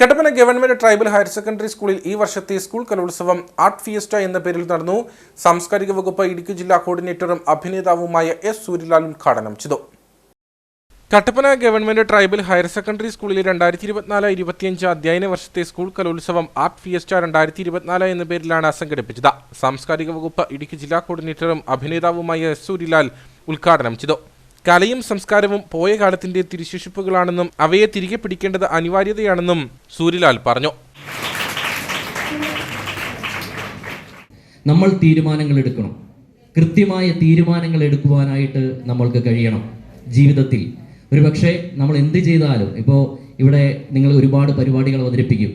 Kattappana government tribal higher secondary സ്കൂളിൽ ഈ വർഷത്തെ സ്കൂൾ കലോത്സവം ആർട്ട് ഫിയസ്റ്റ എന്ന പേരിൽ നടന്നു. സാംസ്കാരിക വകുപ്പ് ഇടുക്കി ജില്ലാ കോർഡിനേറ്ററും അഭിനേതാവുമായ എസ് സൂര്യലാൽ ഉദ്ഘാടനം ചെയ്തു. Kattappana government tribal higher secondary സ്കൂളിലെ രണ്ടായിരത്തി ഇരുപത്തിനാല് ഇരുപത്തിയഞ്ച് അധ്യയന വർഷത്തെ സ്കൂൾ കലോത്സവം ആർട്ട് ഫിയസ്റ്റ രണ്ടായിരത്തി ഇരുപത്തിനാല് എന്ന പേരിലാണ് സംഘടിപ്പിച്ചത്. സാംസ്കാരിക വകുപ്പ് ഇടുക്കി ജില്ലാ കോർഡിനേറ്ററും അഭിനേതാവുമായ എസ് സൂര്യലാൽ ഉദ്ഘാടനം ചെയ്തു. കലയും സംസ്കാരവും പോയ കാലത്തിന്റെ തിരിശേഷിപ്പുകളാണെന്നും അവയെ തിരികെ പിടിക്കേണ്ടത് അനിവാര്യതയാണെന്നും സൂര്യലാൽ പറഞ്ഞു. നമ്മൾ തീരുമാനങ്ങൾ എടുക്കണം. കൃത്യമായ തീരുമാനങ്ങൾ എടുക്കുവാനായിട്ട് നമ്മൾക്ക് കഴിയണം ജീവിതത്തിൽ. ഒരു പക്ഷേ നമ്മൾ എന്ത് ചെയ്താലും ഇപ്പോൾ ഇവിടെ നിങ്ങൾ ഒരുപാട് പരിപാടികൾ അവതരിപ്പിക്കും.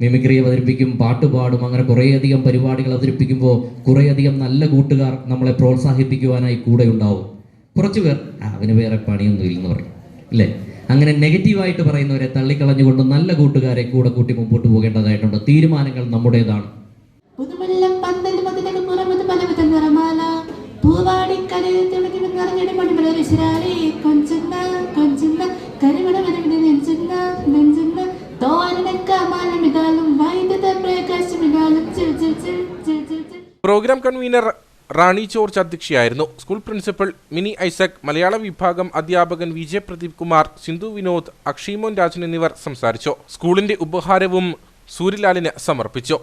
മിമിക്രി അവതരിപ്പിക്കും പാട്ട് പാടും അങ്ങനെ കുറേയധികം പരിപാടികൾ അവതരിപ്പിക്കുമ്പോൾ കുറേയധികം നല്ല കൂട്ടുകാർ നമ്മളെ പ്രോത്സാഹിപ്പിക്കുവാനായി കൂടെ ഉണ്ടാവും. കുറച്ച് പേർ "ആ, അവന് വേറെ പണിയൊന്നും ഇല്ലെന്ന് പറയും അല്ലേ? അങ്ങനെ നെഗറ്റീവായിട്ട് പറയുന്നവരെ തള്ളിക്കളഞ്ഞുകൊണ്ട് നല്ല കൂട്ടുകാരെ കൂടെ കൂട്ടി മുമ്പോട്ട് പോകേണ്ടതായിട്ടുണ്ട്. തീരുമാനങ്ങൾ നമ്മുടേതാണ്. പ്രോഗ്രാം കൺവീനർ റാണി ജോർജ് അധ്യക്ഷയായിരുന്നു. സ്കൂൾ പ്രിൻസിപ്പൽ മിനി ഐസക് മലയാള വിഭാഗം അധ്യാപകൻ വിജയ് പ്രദീപ് കുമാർ സിന്ധു വിനോദ് അക്ഷിമോൻ രാജൻ എന്നിവർ സംസാരിച്ചു. സ്കൂളിന്റെ ഉപഹാരവും സൂര്യലാലിന് സമർപ്പിച്ചു.